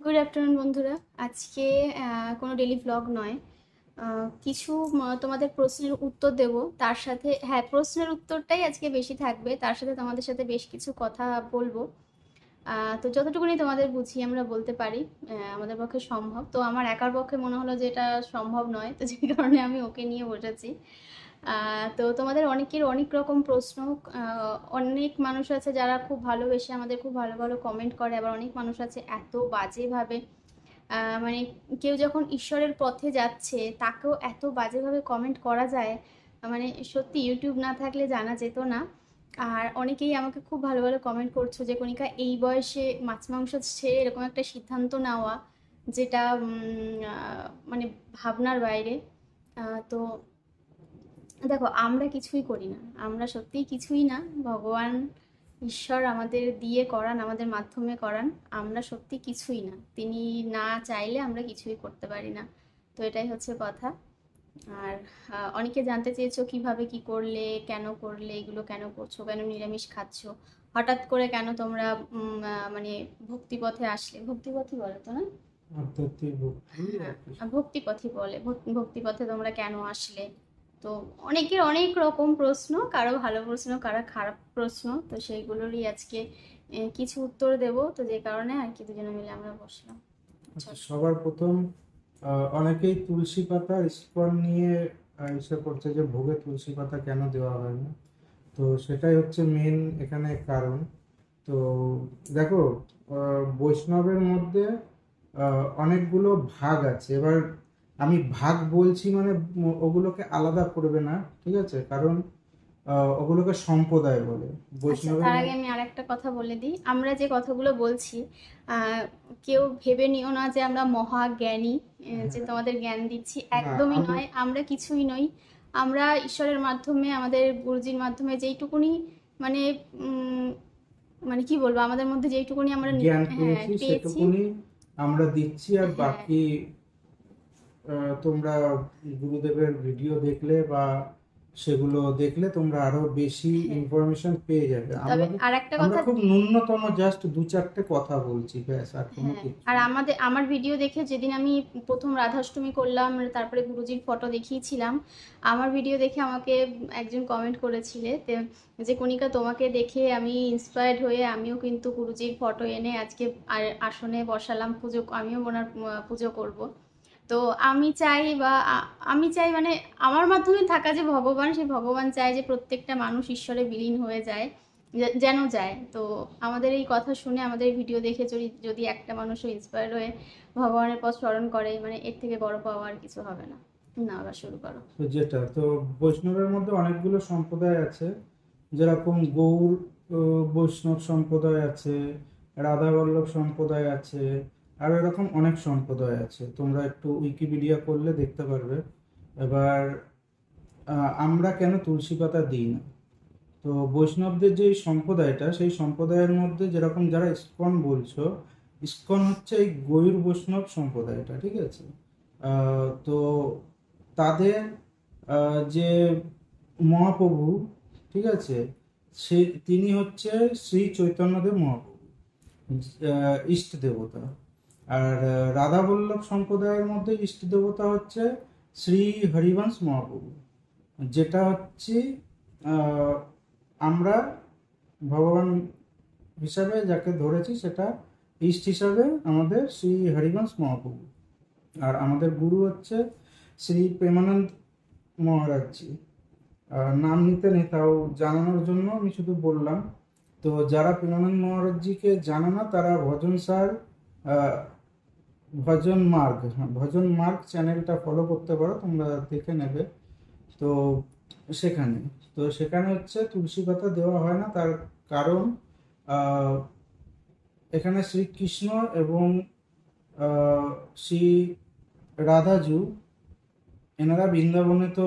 Good afternoon বন্ধুরা। আজকে কোনো ডেলি ভ্লগ নয়। কিছু তোমাদের প্রশ্নের উত্তর দেব। তার সাথে হ্যাঁ প্রশ্নের উত্তরটাই আজকে বেশি থাকবে। তার সাথে তোমাদের সাথে বেশ কিছু কথা বলব। তো যতটুকুনি তোমাদের বুঝি আমরা বলতে পারি আমাদের পক্ষে সম্ভব। তো আমার একার পক্ষে মনে হলো যে এটা সম্ভব নয়। তো যে কারণে আমি ওকে নিয়ে বসেছি। তো তোমাদের অনেকের অনেক রকম প্রশ্ন অনেক মানুষ আছে যারা খুব ভালোবেসে আমাদের খুব ভালো ভালো কমেন্ট করে, আবার অনেক মানুষ আছে এত বাজেভাবে মানে কেউ যখন ঈশ্বরের পথে যাচ্ছে, তাকেও এত বাজেভাবে কমেন্ট করা যায় মানে সত্যি ইউটিউব না থাকলে জানা যেত না। আর অনেকেই আমাকে খুব ভালো ভালো কমেন্ট করছ যে, কণিকা, এই বয়সে মাছ মাংস ছেড়ে এরকম একটা সিদ্ধান্ত নেওয়া, যেটা মানে ভাবনার বাইরে তো দেখো আমরা কিছুই করি না। আমরা সত্যিই কিছুই না। ভগবান ঈশ্বর আমাদের দিয়ে করান আমাদের মাধ্যমে করান। আমরা সত্যি কিছুই না। তিনি না চাইলে আমরা কিছুই করতে পারি না। তো এটাই হচ্ছে কথা। আর অনেকে জানতে চেয়েছো কীভাবে কি করলে কেন করলে এগুলো কেন করছ কেন নিরামিষ খাচ্ছ? হঠাৎ করে কেন তোমরা মানে ভক্তিপথে আসলে? ভক্তিপথই বলো তো না? ভক্তি হ্যাঁ, ভক্তিপথই বলে। ভক- ভক্তিপথে তোমরা কেন আসলে? তো অনেকের অনেক রকম প্রশ্ন, কারও ভালো প্রশ্ন, কারও খারাপ প্রশ্ন, তো সেইগুলোরই আজকে কিছু উত্তর দেব। তো যে কারণে আর কি দুজনে মিলে আমরা বসলাম। আচ্ছা সবার প্রথম অনেকেই তুলসী পাতা ইস্কন নিয়ে ইসে করছে যে ভোগে তুলসী পাতা কেন দেওয়া হয় না? তো সেটাই হচ্ছে মেন এখানে কারণ। তো দেখো বৈষ্ণবের মধ্যে অনেকগুলো ভাগ আছে। এবার আমি ভাগ বলছি মানে ওগুলোকে আলাদা করবে না ঠিক আছে? কারণ ওগুলোকে সম্প্রদায় বলে। আচ্ছা বৈষ্ণবের তার আগে আমি আরেকটা কথা বলে দিই। আমরা যে কথাগুলো বলছি কেউ ভেবে নিও না যে আমরা মহা জ্ঞানী যে তোমাদের জ্ঞান দিচ্ছি। একদমই নয় আমরা কিছুই নই। আমরা ঈশ্বরের মাধ্যমে আমাদের গুরুজির মাধ্যমে যেইটুকুনি মানে মানে কি বলব আমাদের মধ্যে যেইটুকুনি আমরা জ্ঞান হ্যাঁ পেয়েছি। সেটুকুনি আমরা দিচ্ছি আর হ্যাঁ। বাকি তোমরা গুরুদেবের ভিডিও দেখলে বা সেগুলো দেখলে তোমরা আরও বেশি হ্যাঁ। ইনফরমেশন পেয়ে যাবে। আমরা খুব ন্যূনতম জাস্ট দু চারটে কথা বলছি ব্যাস আর কোনো হ্যাঁ আর আমাদের আমার ভিডিও দেখে যেদিন আমি প্রথম রাধাষ্টমী করলাম তারপরে গুরুজির ফটো দেখিয়েছিলাম আমার ভিডিও দেখে আমাকে একজন কমেন্ট করেছিলে যে কণিকা তোমাকে দেখে আমি ইন্সপায়ার্ড হয়ে আমিও কিন্তু গুরুজির ফটো এনে আজকে আসনে বসালাম পুজো আমিও ওনার পুজো করব। তো আমি চাই বা আমি চাই মানে আমার মাধ্যমে থাকা যে ভগবান, সেই ভগবান চায় যে প্রত্যেকটা মানুষ ঈশ্বরে বিলীন হয়ে যায় যেন যায়। তো আমাদের এই কথা শুনে, আমাদের ভিডিও দেখে যদি যদি একটা মানুষও ইন্সপায়ার হয়ে ভগবানের পথ স্মরণ করে মানে এর থেকে বড় পাওয়া আর কিছু হবে না। না, আবার শুরু করো। যেটা, তো বৈষ্ণবের মধ্যে অনেকগুলো সম্প্রদায় আছে। যেরকম গৌর বৈষ্ণব সম্প্রদায় আছে রাধাবল্লভ সম্প্রদায় আছে আর এরকম অনেক সম্প্রদায় আছে। তোমরা একটু উইকিপিডিয়া করলে দেখতে পারবে। এবার আমরা কেন তুলসী পাতা দিই না? তো বৈষ্ণবদের যে সম্প্রদায়টা, সেই সম্প্রদায়ের মধ্যে যেরকম যারা ইস্কন বলছো, ইস্কন হচ্ছে এই গৌর বৈষ্ণব সম্প্রদায়টা, ঠিক আছে? তো তাদের যে মহাপ্রভু, ঠিক আছে? সে, তিনি হচ্ছে শ্রী চৈতন্যদেব মহাপ্রভু ইষ্ট দেবতা। আর রাধাবল্লভ সম্প্রদায়ের মধ্যে ইষ্ট দেবতা হচ্ছে শ্রী হরিবংশ মহাপ্রভু। যেটা হচ্ছে আমরা ভগবান হিসাবে যাকে ধরেছি সেটা ইষ্ট হিসাবে আমাদের শ্রী হরিবংশ মহাপ্রভু। আর আমাদের গুরু হচ্ছে শ্রী প্রেমানন্দ মহারাজজি। নাম নিতে নেই তাও জানানোর জন্য আমি শুধু বললাম। তো যারা প্রেমানন্দ মহারাজজিকে জানে না তারা ভজন আহ, ভজন মার্গ হ্যাঁ, ভজন মার্গ চ্যানেলটা ফলো করতে পারো তোমরা দেখে নেবে। তো সেখানে তো সেখানে হচ্ছে তুলসী পাতা দেওয়া হয় না তার কারণ এখানে শ্রীকৃষ্ণ এবং শ্রী রাধাজু এনারা বৃন্দাবনে তো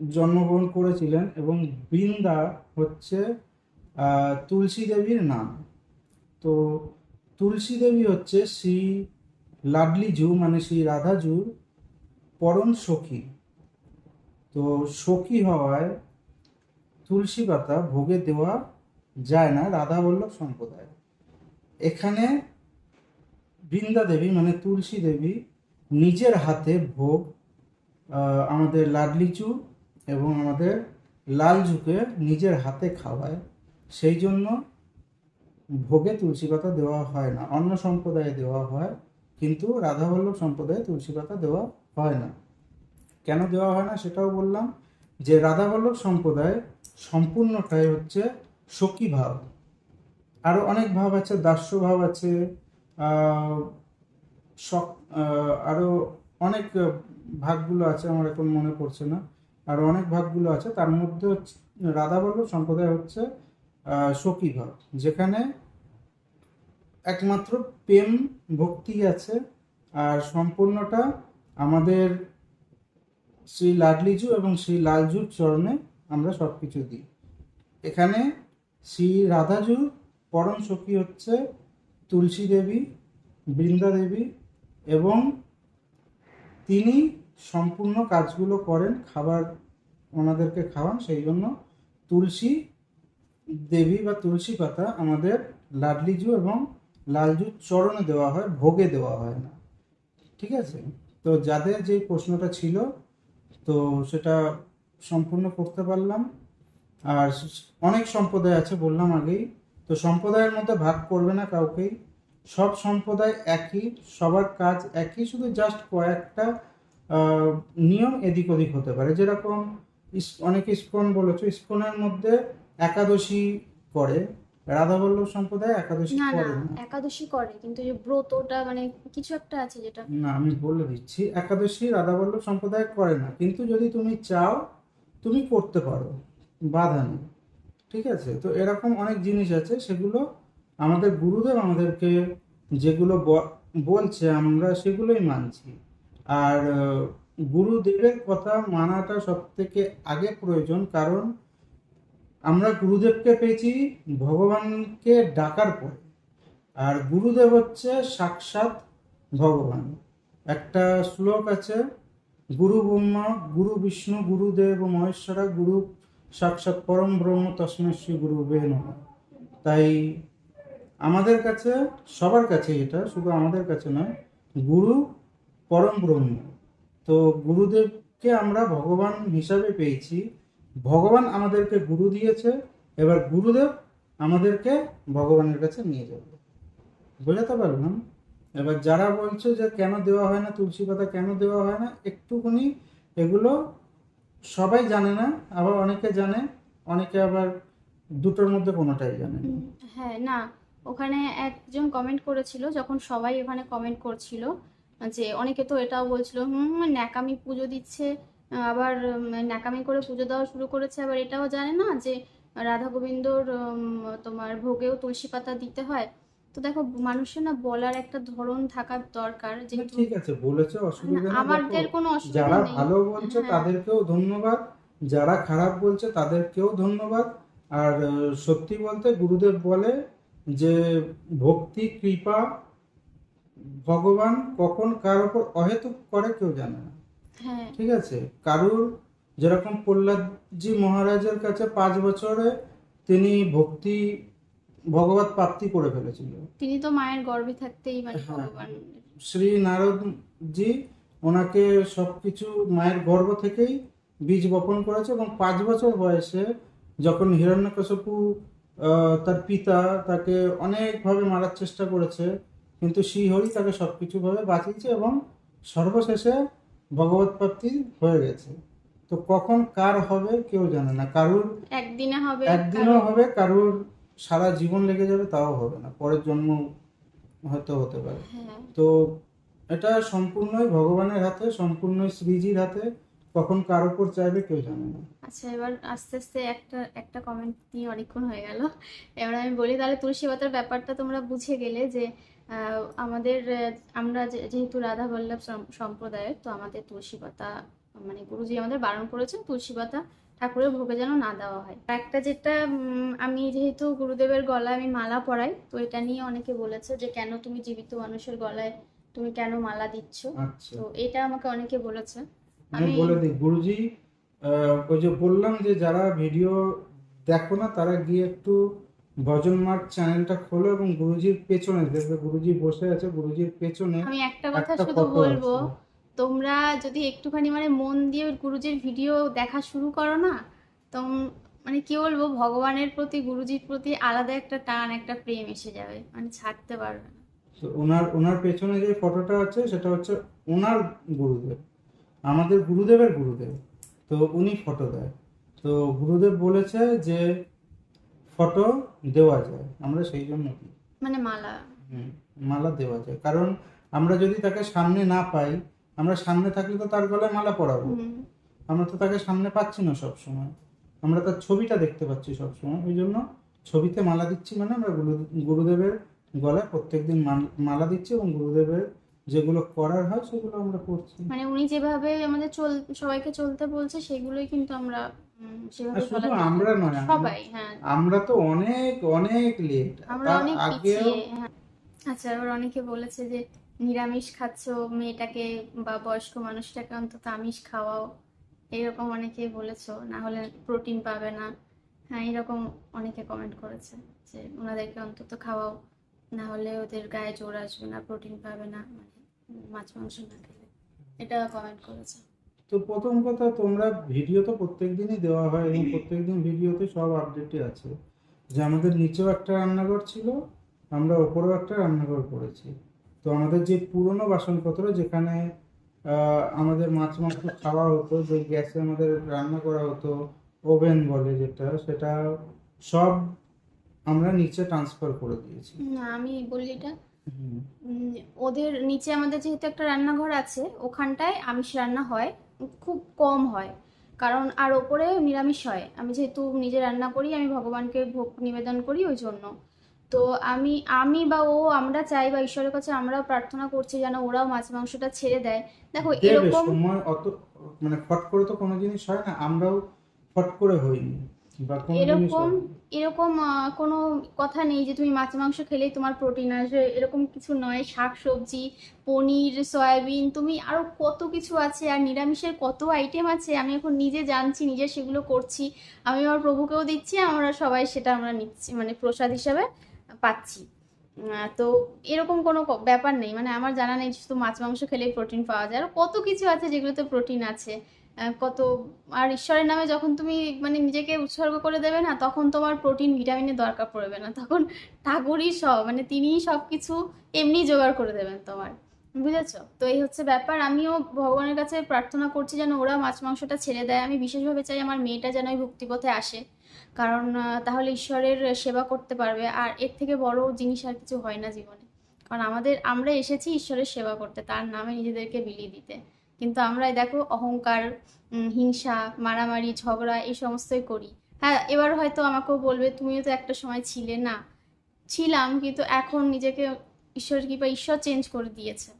জন্মগ্রহণ করেছিলেন এবং বৃন্দা হচ্ছে তুলসী দেবীর নাম। তো তুলসী হচ্ছে শ্রী লাডলিজু মানে শ্রী রাধাজুর পরম সখী। তো সখী হওয়ায় তুলসী পাতা ভোগে দেওয়া যায় না রাধা বল্লভ সম্প্রদায়। এখানে বৃন্দা দেবী মানে তুলসী দেবী, নিজের হাতে ভোগ আমাদের লাডলিচু এবং আমাদের লাল ঝুঁকে নিজের হাতে খাওয়ায়। সেই জন্য ভোগে তুলসী পাতা দেওয়া হয় না অন্য সম্প্রদায়ে দেওয়া হয় কিন্তু রাধাবল্লভ সম্প্রদায়ে তুলসী পাতা দেওয়া হয় না। কেন দেওয়া হয় না সেটাও বললাম যে রাধাবল্লভ সম্প্রদায় সম্পূর্ণটাই হচ্ছে সখী ভাব। আরও অনেক ভাব আছে দাস্য ভাব আছে আহ, আরও অনেক ভাগগুলো আছে আমার এখন মনে পড়ছে না। আর অনেক ভাগগুলো আছে তার মধ্যে রাধাবল্লভ সম্প্রদায় হচ্ছে আহ, সখী ভাব যেখানে একমাত্র প্রেম ভক্তি আছে আর সম্পূর্ণটা আমাদের শ্রী লাডলিজু এবং শ্রী লালজুর চরণে আমরা সব কিছু দিই। এখানে শ্রী রাধাজুর পরম সখী হচ্ছে তুলসী দেবী বৃন্দা দেবী এবং তিনি সম্পূর্ণ কাজগুলো করেন খাবার ওনাদেরকে খাওয়ান সেই জন্য তুলসী দেবী বা তুলসী পাতা আমাদের লাডলিজু এবং লালজুর চরণে দেওয়া হয়, ভোগে দেওয়া হয় না। ঠিক আছে? তো যাদের যে প্রশ্নটা ছিল, তো সেটা সম্পূর্ণ করতে পারলাম। আর অনেক সম্প্রদায় আছে, বললাম আগেই। তো সম্প্রদায়ের মধ্যে ভাগ করবে না কাউকেই। সব সম্প্রদায় একই, সবার কাজ একই, শুধু জাস্ট কয়েকটা নিয়ম এদিক ওদিক হতে পারে। যেরকম অনেক ইস্কন বলেছ, ইস্কনের মধ্যে একাদশী করে রাধাবল্লভ সম্প্রদায় একাদশী না না করে না? একাদশী করে কিন্তু যে ব্রতটা মানে কিছু একটা আছে যেটা। না আমি বলে দিচ্ছি একাদশী রাধাবল্লভ সম্প্রদায় করে না কিন্তু যদি তুমি চাও তুমি করতে পারো বাধা নেই ঠিক আছে? তো এরকম অনেক জিনিস আছে সেগুলো আমাদের গুরুদেব আমাদেরকে যেগুলো বলছে আমরা সেগুলোই মানছি। আর গুরুদেবের কথা মানাটা সব থেকে আগে প্রয়োজন কারণ আমরা গুরুদেবকে পেয়েছি, ভগবানকে ডাকার পরে। আর গুরুদেব হচ্ছে সাক্ষাৎ ভগবান। একটা শ্লোক আছে, গুরু ব্রহ্মা, গুরু বিষ্ণু গুরুদেব মহেশ্বরা, গুরু সাক্ষাৎ পরম ব্রহ্ম, তস্মৈ শ্রী গুরু নমঃ। তাই আমাদের কাছে, সবার কাছে এটা, শুধু আমাদের কাছে নয়, গুরু পরম ব্রহ্ম। তো গুরুদেবকে আমরা ভগবান হিসাবে পেয়েছি। ভগবান আমাদেরকে গুরু দিয়েছে, এবার গুরুদেব আমাদেরকে ভগবানের কাছে নিয়ে যাবে। বোঝাতে পারলাম? এবার যারা বলছো যে কেন দেওয়া হয় না, তুলসী পাতা কেন দেওয়া হয় না, একটুখানি এগুলো সবাই জানে না, আবার অনেকে জানে, অনেকে আবার দুটোর মধ্যে কোনোটাই জানে হ্যাঁ না, ওখানে একজন কমেন্ট করেছিল, যখন সবাই ওখানে কমেন্ট করছিল, যে অনেকে তো এটাও বলছিল, হুম, ন্যাকামি পুজো দিচ্ছে আবার উম, ন্যাকামি করে পুজো দেওয়া শুরু করেছে। আবার এটাও জানে না যে রাধা গোবিন্দর তোমার ভোগেও তুলসী পাতা দিতে হয়। তো দেখো মানুষের না বলার একটা ধরন থাকা দরকার যেহেতু ঠিক আছে বলেছে অসুবিধা আমাদের কোনো অসুবিধা যারা ভালো বলছে হ্যাঁ। তাদেরকেও ধন্যবাদ। যারা খারাপ বলছে তাদেরকেও ধন্যবাদ। আর সত্যি বলতে গুরুদেব বলে যে ভক্তি কৃপা ভগবান কখন কার ওপর অহেতুক করে কেউ জানে না। ঠিক আছে? কারুর যেরকম প্রহ্লাদজি মহারাজের কাছে পাঁচ বছরে তিনি ভক্তি ভগবত প্রাপ্তি করে ফেলেছিল। তিনি তো মায়ের গর্ভে থাকতেই মানে হ্যাঁ। ভগবান। শ্রী নারদজি ওনাকে সবকিছু মায়ের গর্ভ থেকেই বীজ বপন করেছে এবং পাঁচ বছর বয়সে যখন হিরণ্যকশিপু তার পিতা তাকে অনেকভাবে মারার চেষ্টা করেছে কিন্তু শ্রীহরি তাকে সবকিছু ভাবে বাঁচিয়েছে এবং সর্বশেষে ভগবত প্রাপ্তি হয়ে গেছে। তো কখন কার হবে কেউ জানে না। কারুর একদিনে হবে একদিনও হবে কারুর সারা জীবন লেগে যাবে তাও হবে না। পরের জন্ম হয়তো হতে পারে। হ্যাঁ। তো এটা সম্পূর্ণই ভগবানের হাতে সম্পূর্ণই শ্রীজির হাতে। কখন কার উপর চাইবে কেউ জানে না। আচ্ছা এবার আস্তে আস্তে একটা একটা কমেন্ট দিয়ে অনেকক্ষণ হয়ে গেল। এবার আমি বলি তাহলে তুলসী পাতার ব্যাপারটা তোমরা বুঝে গেলে যে আমাদের আমরা যে- যেহেতু রাধা বল্লভ সম্প্রদায়ের তো আমাদের তুলসী পাতা মানে গুরুজি আমাদের বারণ করেছেন তুলসী পাতা ঠাকুরের ভোগে যেন না দেওয়া হয়। একটা যেটা আমি যেহেতু গুরুদেবের গলায় আমি মালা পরাই তো এটা নিয়ে অনেকে বলেছে যে কেন তুমি জীবিত মানুষের গলায় তুমি কেন মালা দিচ্ছ? আচ্ছা। তো এটা আমাকে অনেকে বলেছে। আমি আমি- বলে দিই গুরুজি ওই যে বললাম যে যারা ভিডিও দেখো না তারা গিয়ে একটু ভজন মার্গ চ্যানেলটা খোলো এবং গুরুজির পেছনে দেখবে গুরুজি বসে আছে গুরুজির পেছনে আমি একটা কথা শুধু বলব তোমরা যদি একটুখানি মানে মন দিয়ে গুরুজির ভিডিও দেখা শুরু করো না তো মানে কি বলব ভগবানের প্রতি গুরুজির প্রতি আলাদা একটা টান একটা প্রেম এসে যাবে মানে ছাড়তে পারবে না। তো ওনার ওনার পেছনে যে ফটোটা আছে সেটা হচ্ছে ওনার গুরুদেব আমাদের গুরুদেবের গুরুদেব। তো উনি ফটো দেয়। তো গুরুদেব বলেছে যে ফটো দেওয়া যায় আমরা সেই জন্য দিই মানে মালা? হুম, মালা দেওয়া যায়। কারণ আমরা যদি তাকে সামনে না পাই আমরা সামনে থাকলে তো তার গলায় মালা পরাবো। আমরা তো তাকে সামনে পাচ্ছি না সব সময় আমরা তার ছবিটা দেখতে পাচ্ছি সব সময় ওই জন্য ছবিতে মালা দিচ্ছি মানে আমরা গুরু গুরুদেবের গলায় প্রত্যেকদিন মাল- মালা দিচ্ছি এবং গুরুদেবের যেগুলো করার হয় সেগুলো আমরা করছি। মানে উনি যেভাবে আমাদের চল সবাইকে চলতে বলছে সেগুলোই কিন্তু আমরা শুধু চলার আমরা নয় আমরা- সবাই হ্যাঁ। আমরা তো অনেক অনেক লেট আমরা অনেক পিছিয়ে হ্যাঁ। আচ্ছা এবার অনেকে বলেছে যে নিরামিষ খাচ্ছো মেয়েটাকে বা বয়স্ক মানুষটাকে অন্তত আমিষ খাওয়াও। এরকম অনেকে বলেছ না হলে প্রোটিন পাবে না। হ্যাঁ এরকম অনেকে কমেন্ট করেছে যে ওনাদেরকে অন্তত খাওয়াও। না হলে ওদের গায়ে জোর আসবে না প্রোটিন পাবে না মানে মাছ মাংস না খেলে। এটা কমেন্ট করেছে। তো প্রথম কথা তোমরা ভিডিও তো প্রত্যেক দিনই দেওয়া হয় এবং প্রত্যেকদিন ভিডিওতে সব আপডেটই আছে। যে আমাদের নিচেও একটা রান্নাঘর ছিল আমরা ওপরেও একটা রান্নাঘর করেছি। তো আমাদের যে পুরনো বাসনপত্র যেখানে আমাদের মাছ মাংস খাওয়া হতো যে গ্যাসে আমাদের রান্না করা হতো ওভেন বলে যেটা সেটা সব আমরা নিচে ট্রান্সফার করে দিয়েছি। না আমি বলি এটা। ওদের নিচে আমাদের যেহেতু একটা রান্নাঘর আছে ওখানটায় আমিষ রান্না হয়। খুব কম হয়। কারণ আর ওপরে নিরামিষ হয়। আমি যেহেতু নিজে রান্না করি আমি ভগবানকে ভোগ নিবেদন করি ওই জন্য। তো আমি আমি বা ও আমরা চাই বা ঈশ্বরের কাছে আমরাও প্রার্থনা করছি যেন ওরাও মাছ মাংসটা ছেড়ে দেয়। দেখো এরকম সময় অত মানে ফট করে তো কোনো জিনিস হয় না। আমরাও ফট করে হইনি। বা কোনো জিনিস এরকম। এরকম কোনো কথা নেই যে তুমি মাছ মাংস খেলেই তোমার প্রোটিন আসবে। এরকম কিছু নয়। শাক, সবজি, পনির, সয়াবিন, তুমি আরও কত কিছু আছে আর নিরামিষের কত আইটেম আছে আমি এখন নিজে জানছি, নিজে সেগুলো করছি। আমি আমার প্রভুকেও দিচ্ছি, আমরা সবাই সেটা আমরা নিচ্ছি মানে প্রসাদ হিসাবে পাচ্ছি। তো এরকম কোনো ব্যাপার নেই। মানে আমার জানা নেই শুধু মাছ মাংস খেলেই প্রোটিন পাওয়া যায়। আর কত কিছু আছে যেগুলোতে প্রোটিন আছে। কত, আর ঈশ্বরের নামে যখন তুমি মানে নিজেকে উৎসর্গ করে দেবে না, তখন তোমার প্রোটিন, ভিটামিনের দরকার পড়বে না। তখন ঠাকুরই সব মানে তিনিই সব কিছু এমনি জোগাড় করে দেবেন তোমার। বুঝেছ? তো এই হচ্ছে ব্যাপার। আমিও ভগবানের কাছে প্রার্থনা করছি যেন ওরা মাছ মাংসটা ছেড়ে দেয়। আমি বিশেষভাবে চাই আমার মেয়েটা যেন ওই ভক্তিপথে আসে। কারণ তাহলে ঈশ্বরের সেবা করতে পারবে। আর এর থেকে বড় জিনিস আর কিছু হয় না জীবনে। কারণ আমাদের, আমরা এসেছি ঈশ্বরের সেবা করতে, তার নামে নিজেদেরকে বিলিয়ে দিতে। কিন্তু আমরা দেখো অহংকার হিংসা, মারামারি, ঝগড়া এই সমস্তই করি। হ্যাঁ এবার হয়তো আমাকেও বলবে, তুমিও তো একটা সময় ছিলে। না, ছিলাম কিন্তু এখন নিজেকে ঈশ্বরের কৃপা, ঈশ্বর চেঞ্জ করে দিয়েছে।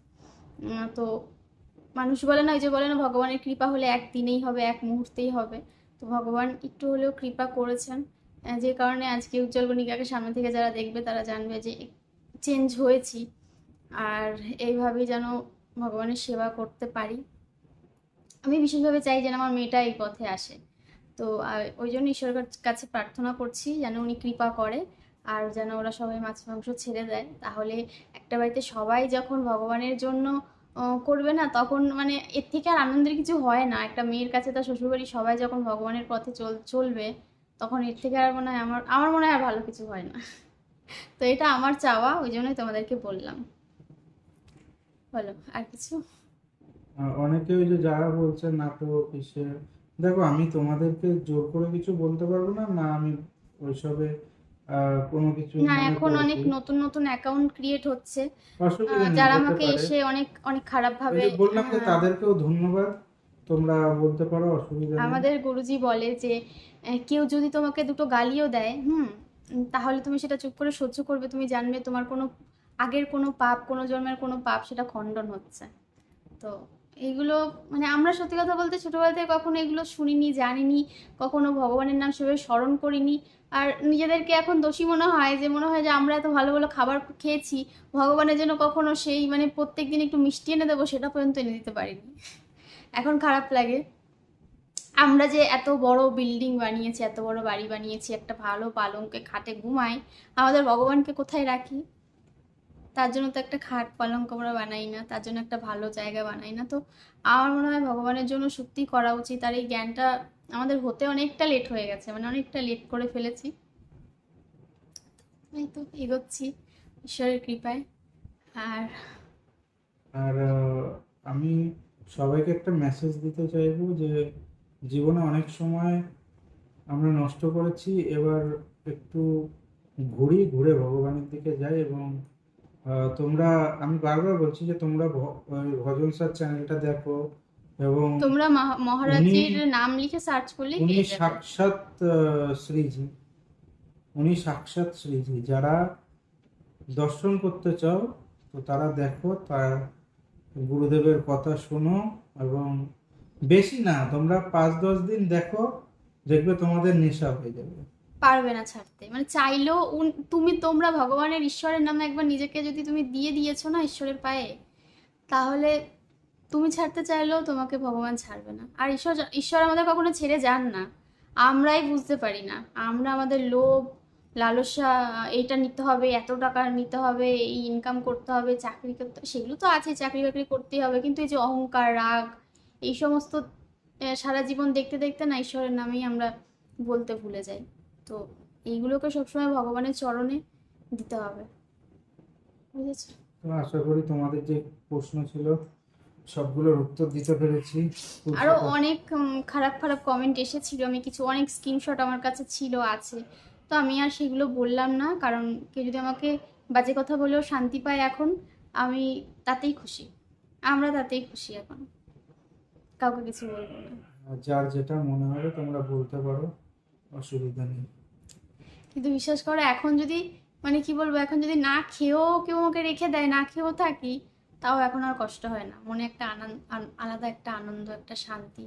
তো মানুষ বলে না, ওই যে বলে না, ভগবানের কৃপা হলে একদিনেই হবে, এক মুহূর্তেই হবে। তো ভগবান একটু হলেও কৃপা করেছেন। যে কারণে আজকে উজ্জ্বল গণিকাকে সামনে থেকে যারা দেখবে, তারা জানবে যে চেঞ্জ হয়েছি। আর এইভাবেই যেন ভগবানের সেবা করতে পারি। আমি বিশেষভাবে চাই যেন আমার মেয়েটা এই পথে আসে। তো ওই জন্য ঈশ্বরের কাছে প্রার্থনা করছি যেন উনি কৃপা করে, আর যেন ওরা সবাই মাছ, মাংস ছেড়ে দেয়। তাহলে একটা বাড়িতে সবাই যখন ভগবানের জন্য করবে না, তখন মানে এর থেকে আর আনন্দের কিছু হয় না। একটা মেয়ের কাছে তার শ্বশুরবাড়ি সবাই যখন ভগবানের পথে চল, চলবে, তখন এর থেকে আর মনে হয় আমার আমার মনে হয় আর ভালো কিছু হয় না। তো এটা আমার চাওয়া, ওই জন্যই তোমাদেরকে বললাম। বলো আর কিছু? অনেকে ওই যে যারা বলছে নাটক দেখো আমি তোমাদেরকে জোর করে কিছু বলতে পারব না না আমি ওইসবে কোনো কিছু না এখন অনেক নতুন নতুন অ্যাকাউন্ট ক্রিয়েট হচ্ছে। যারা আমাকে এসে অনেক অনেক খারাপ ভাবে বললাম যে তাদেরকেও ধন্যবাদ তোমরা বলতে পারো অসুবিধা আমাদের গুরুজি বলে যে কেউ যদি তোমাকে দুটো গালিও দেয় হুম তাহলে তুমি সেটা চুপ করে সহ্য করবে তুমি জানবে তোমার কোনো আগের কোনো পাপ, কোনো জন্মের কোনো পাপ সেটা খণ্ডন হচ্ছে। তো এইগুলো মানে আমরা সত্যি কথা বলতে ছোটোবেলা থেকে কখনো এগুলো শুনিনি, জানিনি, কখনো ভগবানের নাম সেভাবে স্মরণ করিনি। আর নিজেদেরকে এখন দোষী মনে হয় যে, মনে হয় যে আমরা এত ভালো ভালো খাবার খেয়েছি, ভগবানের জন্য কখনো সেই মানে প্রত্যেক দিন একটু মিষ্টি এনে দেবো সেটা পর্যন্ত এনে দিতে পারিনি। এখন খারাপ লাগে। আমরা যে এত বড় বিল্ডিং বানিয়েছি, এত বড় বাড়ি বানিয়েছি, একটা ভালো পালঙ্কে খাটে ঘুমাই, আমাদের ভগবানকে কোথায় রাখি? তার জন্য তো একটা খাট পালঙ্ক আমরা বানাই না, তার জন্য একটা ভালো জায়গা বানাই না। তো আমার মনে হয় ভগবানের জন্য সত্যি করা উচিত। আর এই জ্ঞানটা আমাদের হতে অনেকটা লেট হয়ে গেছে মানে অনেকটা লেট করে ফেলেছি। এই তো এগোচ্ছি, ঈশ্বরের কৃপায়। আর আর আমি সবাইকে একটা মেসেজ দিতে চাইব যে, জীবনে অনেক সময় আমরা নষ্ট করেছি, এবার একটু ঘুরি, ঘুরে ভগবানের দিকে যাই এবং তোমরা আমি বারবার বলছি যে তোমরা ভজন স্যার চ্যানেলটা দেখো এবং তোমরা মহা- মহারাজজির উনি- নাম লিখে সার্চ করলে উনি সাক্ষাৎ শ্রীজি। উনি সাক্ষাৎ শ্রীজি। যারা দর্শন করতে চাও তো তারা দেখো তার গুরুদেবের কথা শোনো এবং বেশি না তোমরা পাঁচ দশ দিন দেখো দেখবে তোমাদের নেশা হয়ে যাবে। পারবে না ছাড়তে। মানে চাইলেও তুমি তোমরা ভগবানের ঈশ্বরের নামে একবার নিজেকে যদি তুমি দিয়ে দিয়েছ না ঈশ্বরের পায়ে, তাহলে তুমি ছাড়তে চাইলেও তোমাকে ভগবান ছাড়বে না। আর ঈশ্বর ঈশ্বর আমাদের কখনো ছেড়ে যান না। আমরাই বুঝতে পারি না। আমরা আমাদের লোভ, লালসা, এইটা নিতে হবে, এত টাকা নিতে হবে, এই ইনকাম করতে হবে, চাকরি করতে সেগুলো তো আছে চাকরি বাকরি করতেই হবে। কিন্তু এই যে অহংকার, রাগ, এই সমস্ত সারা জীবন দেখতে দেখতে না ঈশ্বরের নামেই আমরা বলতে ভুলে যাই। তো এইগুলোকে সবসময় ভগবানের চরণে দিতে হবে। বুঝেছ? আশা করি তোমাদের যে প্রশ্ন ছিল সবগুলোর উত্তর দিতে পেরেছি। আরও অনেক খারাপ খারাপ কমেন্ট এসেছিল। আমি কিছু অনেক স্ক্রিনশট আমার কাছে ছিল আছে। তো আমি আর সেগুলো বললাম না কারণ কেউ যদি আমাকে বাজে কথা বলেও শান্তি পায় এখন আমি তাতেই খুশি। আমরা তাতেই খুশি এখন। কাউকে কিছু বলব না। যার যেটা মনে হবে তোমরা বলতে পারো অসুবিধা নেই। কিন্তু বিশ্বাস করো, এখন যদি মানে কি বলব, এখন যদি না খেয়েও কেউ আমাকে রেখে দেয়, না খেয়েও থাকি, তাও এখন আর কষ্ট হয় না। মনে একটা আনন্দ আলাদা একটা আনন্দ, একটা শান্তি।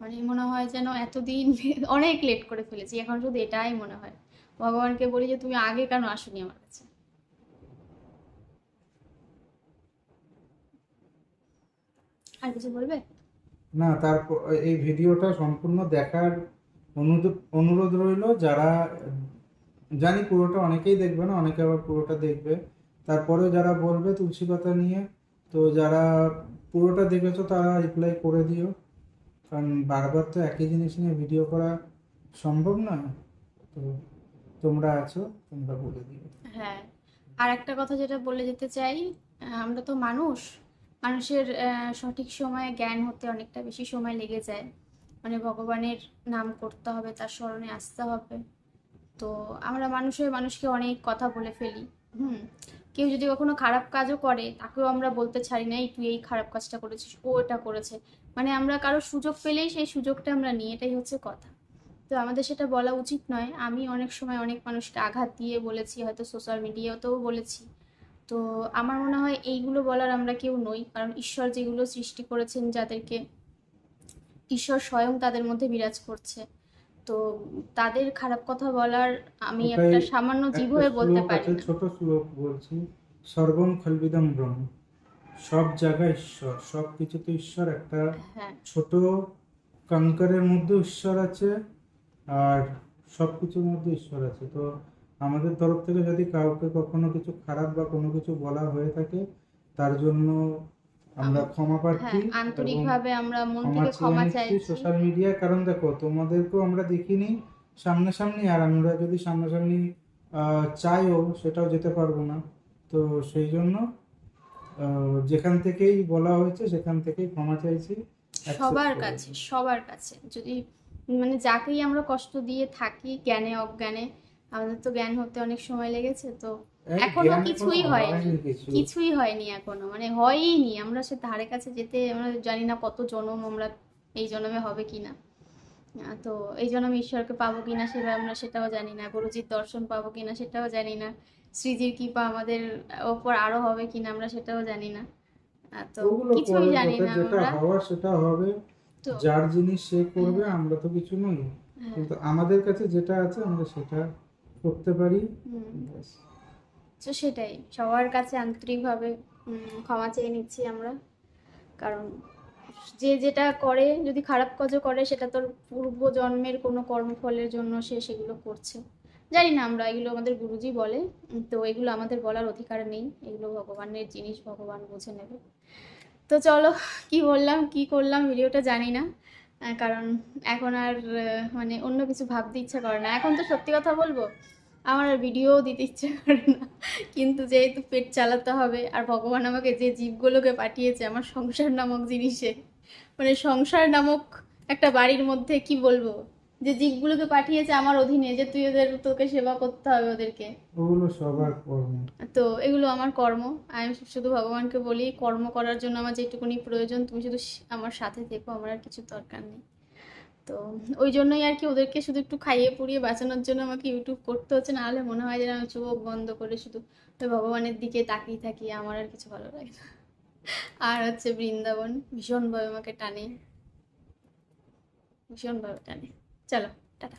মানে মনে হয় যেন এতদিন অনেক লেট করে ফেলেছি, এখন শুধু এটাই মনে হয়। ভগবানকে বলি যে, তুমি আগে কেন আসুনি আমার কাছে? আর কিছু বলবে? না, তারপর এই ভিডিওটা সম্পূর্ণ দেখার অনুরোধ অনুরোধ রইল, যারা জানি পুরোটা অনেকেই দেখবে না, অনেকে আবার পুরোটা দেখবে। তারপরে যারা বলবে তুলসী পাতা নিয়ে, তো যারা পুরোটা দেখেছ তারা রিপ্লাই করে দিও। কারণ বারবার তো একই জিনিস নিয়ে ভিডিও করা সম্ভব না তো তোমরা আছো, তোমরা বলে দিও। হ্যাঁ আর একটা কথা যেটা বলে যেতে চাই আমরা তো মানুষ। মানুষের সঠিক সময়ে জ্ঞান হতে অনেকটা বেশি সময় লেগে যায়। মানে ভগবানের নাম করতে হবে, তার স্মরণে আসতে হবে। তো আমরা মানুষের মানুষকে অনেক কথা বলে ফেলি, হুম? কেউ যদি কখনো খারাপ কাজও করে, তাকেও আমরা বলতে ছাড়ি না তুই এই খারাপ কাজটা করেছিস, ও এটা করেছে। মানে আমরা কারও সুযোগ পেলেই সেই সুযোগটা আমরা নিই, এটাই হচ্ছে কথা। তো আমাদের সেটা বলা উচিত নয়। আমি অনেক সময় অনেক মানুষকে আঘাত দিয়ে বলেছি, হয়তো সোশ্যাল মিডিয়াতেও বলেছি। তো আমার মনে হয় এইগুলো বলার আমরা কেউ নই, কারণ ঈশ্বর যেগুলো সৃষ্টি করেছেন যাদেরকে ঈশ্বর স্বয়ং তাদের মধ্যে বিরাজ করছে। তো তাদের খারাপ কথা বলার আমি একটা সামান্য জীব হয়ে বলতে পারি ছোট শ্লোক বলছি সর্বম খলবিদম ব্রহ্ম। সব জায়গায় ঈশ্বর সব কিছুতে ঈশ্বর। একটা হ্যাঁ। ছোট কঙ্কারের মধ্যে ঈশ্বর আছে আর সব কিছুর মধ্যে ঈশ্বর আছে। তো আমাদের তরফ থেকে যদি কাউকে কখনো কিছু খারাপ বা কোনো কিছু বলা হয়ে থাকে তার জন্য আমরা ক্ষমা প্রার্থী হ্যাঁ এবং আন্তরিকভাবে আমরা মন থেকে ক্ষমা চাইছি। সোশ্যাল মিডিয়ায় কারণ দেখো তোমাদেরকেও আমরা দেখিনি সামনাসামনি আর আমরা যদি সামনাসামনি চাইও সেটাও যেতে পারব না। তো সেই জন্য যেখান থেকেই বলা হয়েছে সেখান থেকেই ক্ষমা চাইছি। সবার কাছে সবার কাছে। যদি মানে যাকেই আমরা কষ্ট দিয়ে থাকি জ্ঞানে অজ্ঞানে আমাদের তো জ্ঞান হতে অনেক সময় লেগেছে তো এখনও কিছুই হয়নি। কিছুই হয়নি এখনও মানে হয়ইনি আমরা সে ধারে কাছে যেতে আমরা জানি না কত জনম আমরা এই জন্মে হবে কিনা। আহ, তো এই জন্মে ঈশ্বরকে পাবো কিনা সেটা আমরা সেটাও জানি না গুরুজির দর্শন পাবো কিনা সেটাও জানি না শ্রীজির কৃপা আমাদের ওপর আরও হবে কিনা আমরা সেটাও জানি না। তো কিছুই জানি না আমরা। হওয়ার সেটা হবে। যার জিনিস সে করবে আমরা তো কিছু নই। হ্যাঁ, কিন্তু আমাদের কাছে যেটা আছে আমরা সেটা করতে পারি। ব্যাস। তো সেটাই, সবার কাছে আন্তরিকভাবে ক্ষমা চেয়ে নিচ্ছি আমরা। কারণ যে যেটা করে, যদি খারাপ কাজও করে, সেটা তোর পূর্ব জন্মের কোনো কর্মফলের জন্য সে সেগুলো করছে। জানি না আমরা, এগুলো আমাদের গুরুজি বলে, তো এগুলো আমাদের বলার অধিকার নেই। এগুলো ভগবানের জিনিস, ভগবান বুঝে নেবে। তো চলো, কি বললাম, কি করলাম ভিডিওটা জানি না। কারণ এখন আর মানে অন্য কিছু ভাবতে ইচ্ছা করে না। এখন তো সত্যি কথা বলব আমার আর ভিডিও দিতে ইচ্ছে করে না। কিন্তু যেহেতু পেট চালাতে হবে আর ভগবান আমাকে যে জীবগুলোকে পাঠিয়েছে আমার সংসার নামক জিনিসে মানে সংসার নামক একটা বাড়ির মধ্যে কি বলব? যে জীবগুলোকে পাঠিয়েছে আমার অধীনে যে তুই ওদের তোকে সেবা করতে হবে ওদেরকে। ওগুলো সবার কর্ম। তো এগুলো আমার কর্ম। আমি শুধু ভগবানকে বলি কর্ম করার জন্য আমার যেটুকুনি প্রয়োজন তুমি শুধু আমার সাথে থেকো আমার আর কিছু দরকার নেই। তো ওই জন্যই আর কি ওদেরকে শুধু একটু খাইয়ে পুড়িয়ে বাঁচানোর জন্য আমাকে ইউটিউব করতে হচ্ছে না হলে মনে হয় যেন আমি চোখ বন্ধ করে শুধু ওই ভগবানের দিকে তাকিয়ে থাকি, আমার আর কিছু ভালো লাগে না। আর হচ্ছে বৃন্দাবন ভীষণভাবে আমাকে টানে। ভীষণভাবে টানে। চলো, টাটা।